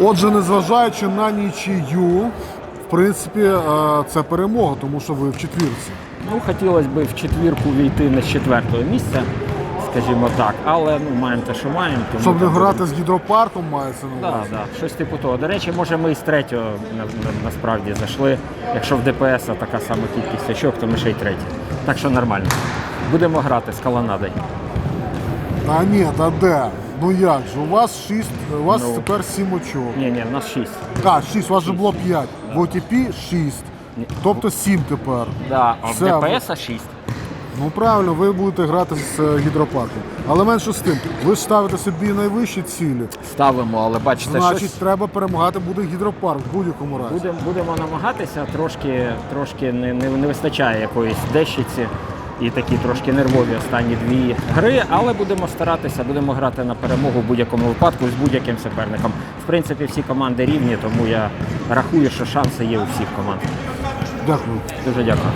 Отже, незважаючи на нічию, в принципі, е, це перемога, тому що ви в четвірці. Ну, хотілося б в четвірку війти з четвертого місця, скажімо так, але ну, маємо те, що маємо. Тому Щоб не там грати з гідропарком, мається на Так, увазі. так, щось типу того. До речі, може ми і з третього на, на- насправді зайшли. Якщо в ДПС така сама кількість очок, то ми ще й треті. Так що нормально. Будемо грати з колонадою. Та ні, та де? Ну як же? У вас 6, у вас Ну. тепер 7 очок. Ні, ні, в нас шість. Так, 6, у вас же було 5. В OTP 6. Тобто 7 тепер. Да, а в Все, ДПС шість. Ну правильно, ви будете грати з е, гідропарком. Але менше з тим, ви ж ставите собі найвищі цілі. Ставимо, але бачите, Значить, щось треба перемагати буде гідропарк в будь-якому разі. будемо, будемо намагатися, трошки, трошки не, не, не вистачає якоїсь дещиці. І такі трошки нервові останні дві гри, але будемо старатися, будемо грати на перемогу в будь-якому випадку з будь-яким суперником. В принципі, всі команди рівні, тому я рахую, що шанси є у всіх команд. Дякую. Дуже дякую.